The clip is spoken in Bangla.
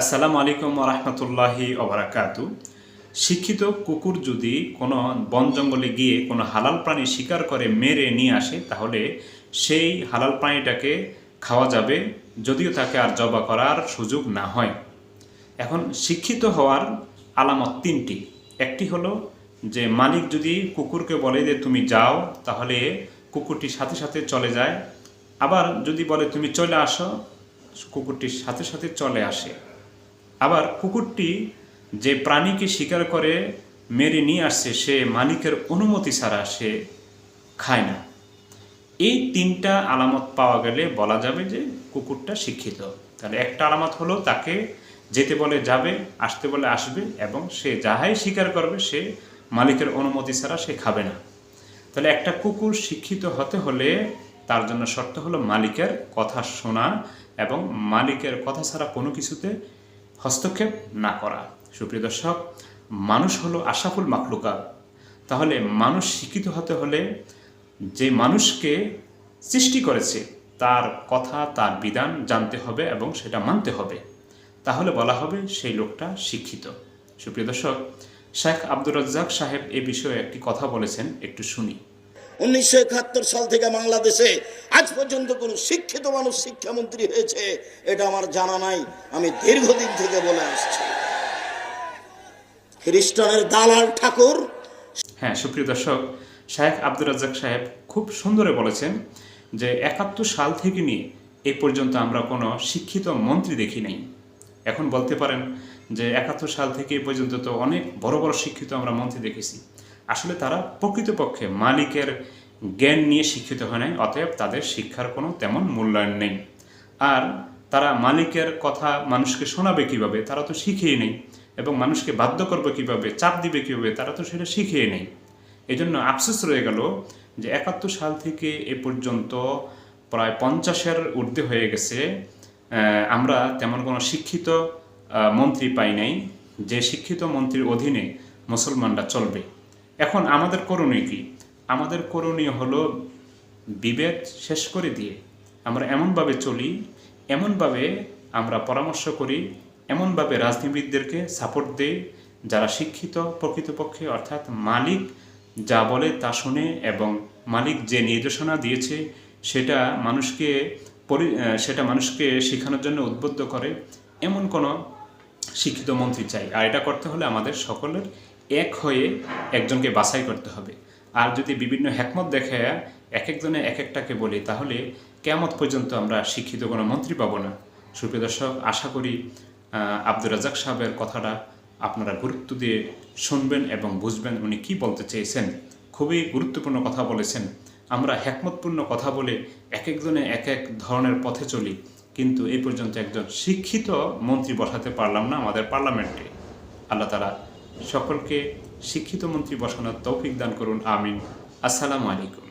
আসসালামু আলাইকুম রহমতুল্লাহি ওবরাকাতু শিক্ষিত কুকুর যদি কোনো বন জঙ্গলে গিয়ে কোনো হালাল প্রাণী শিকার করে, মেরে নিয়ে আসে, তাহলে সেই হালাল প্রাণীটাকে খাওয়া যাবে, যদিও তাকে আর জবা করার সুযোগ না হয়। এখন শিক্ষিত হওয়ার আলামত তিনটি। একটি হলো যে, মালিক যদি কুকুরকে বলে যে, তুমি যাও তাহলে কুকুরটি সাথে সাথে চলে যায়। আবার যদি বলে, তুমি চলে আসো কুকুরটির সাথে সাথে চলে আসে। আবার কুকুরটি যে প্রাণীকে শিকার করে মেরে নিয়ে আসছে, সে মালিকের অনুমতি ছাড়া সে খায় না। এই তিনটা আলামত পাওয়া গেলে বলা যাবে যে কুকুরটা শিক্ষিত। তাহলে একটা আলামত হলো তাকে যেতে বলে যাবে, আসতে বলে আসবে এবং সে যাহাই স্বীকার করবে, সে মালিকের অনুমতি ছাড়া সে খাবে না। তাহলে একটা কুকুর শিক্ষিত হতে হলে তার জন্য শর্ত হলো মালিকের কথা শোনা এবং মালিকের কথা ছাড়া কোনো কিছুতে হস্তক্ষেপ না করা। সুপ্রিয় দর্শক, মানুষ হলো আশাফুল মাকলুকা তাহলে মানুষ শিক্ষিত হতে হলে যে মানুষকে সৃষ্টি করেছে, তার কথা, তার বিধান জানতে হবে এবং সেটা মানতে হবে। তাহলে বলা হবে সেই লোকটা শিক্ষিত। সুপ্রিয় দর্শক, শেখ আব্দুর রাজ্জাক সাহেব এ বিষয়ে একটি কথা বলেছেন, একটু শুনি। উনিশশো একাত্তর সাল থেকে বাংলাদেশে আজ পর্যন্ত কোন শিক্ষিত মানুষ শিক্ষামন্ত্রী হয়েছে, এটা আমার জানা নাই, আমি দীর্ঘদিন থেকে বলে আসছি। খ্রিস্টানের দালাল ঠাকুর। হ্যাঁ সুপ্রিয় দর্শক শাহেখ আব্দুর রাজ্জাক সাহেব খুব সুন্দরে বলেছেন যে একাত্তর সাল থেকে নিয়ে এ পর্যন্ত আমরা কোনো শিক্ষিত মন্ত্রী দেখি নাই। এখন বলতে পারেন যে একাত্তর সাল থেকে এ পর্যন্ত তো অনেক বড় বড় শিক্ষিত আমরা মন্ত্রী দেখেছি। আসলে তারা প্রকৃতপক্ষে মালিকের জ্ঞান নিয়ে শিক্ষিত হয় নাই, অতএব তাদের শিক্ষার কোনো তেমন মূল্যায়ন নেই। আর তারা মালিকের কথা মানুষকে শোনাবে কীভাবে, তারা তো শিখেই নেই। এবং মানুষকে বাধ্য করবে কীভাবে, চাপ দিবে কীভাবে, তারা তো সেটা শিখেই নেই। এই জন্য আফসোস রয়ে গেল যে একাত্তর সাল থেকে এ পর্যন্ত প্রায় পঞ্চাশের ঊর্ধ্বে হয়ে গেছে। আমরা তেমন কোনো শিক্ষিত মন্ত্রী পাই নাই। যে শিক্ষিত মন্ত্রীর অধীনে মুসলমানরা চলবে। এখন আমাদের করণীয় কি? আমাদের করণীয় হলো বিভেদ শেষ করে দিয়ে আমরা এমনভাবে চলি, এমনভাবে আমরা পরামর্শ করি, এমনভাবে রাজনীতিবিদদেরকে সাপোর্ট দেই, যারা শিক্ষিত প্রকৃতপক্ষে, অর্থাৎ মালিক যা বলে তা শুনে এবং মালিক যে নির্দেশনা দিয়েছে সেটা মানুষকে সেটা মানুষকে শেখানোর জন্য উদ্বুদ্ধ করে, এমন কোনো শিক্ষিত মন্ত্রী চাই। আর এটা করতে হলে আমাদের সকলের এক হয়ে একজনকে বাছাই করতে হবে। আর যদি বিভিন্ন হ্যাকমত দেখায় এক একজনে এক একটাকে বলি, তাহলে কেমত পর্যন্ত আমরা শিক্ষিত কোনো মন্ত্রী পাবো না। সুপ্রিয় দর্শক, আশা করি আব্দুর রাজাক সাহেবের কথাটা আপনারা গুরুত্ব দিয়ে শুনবেন এবং বুঝবেন উনি কি বলতে চেয়েছেন। খুবই গুরুত্বপূর্ণ কথা বলেছেন। আমরা হ্যাকমতপূর্ণ কথা বলে এক একজনে এক এক ধরনের পথে চলি, কিন্তু এই পর্যন্ত একজন শিক্ষিত মন্ত্রী বসাতে পারলাম না আমাদের পার্লামেন্টে। আল্লাহ তালা সকলকে শিক্ষিত মন্ত্রী বসানোর তৌফিক দান করুন আমিন। আসসালামু আলাইকুম।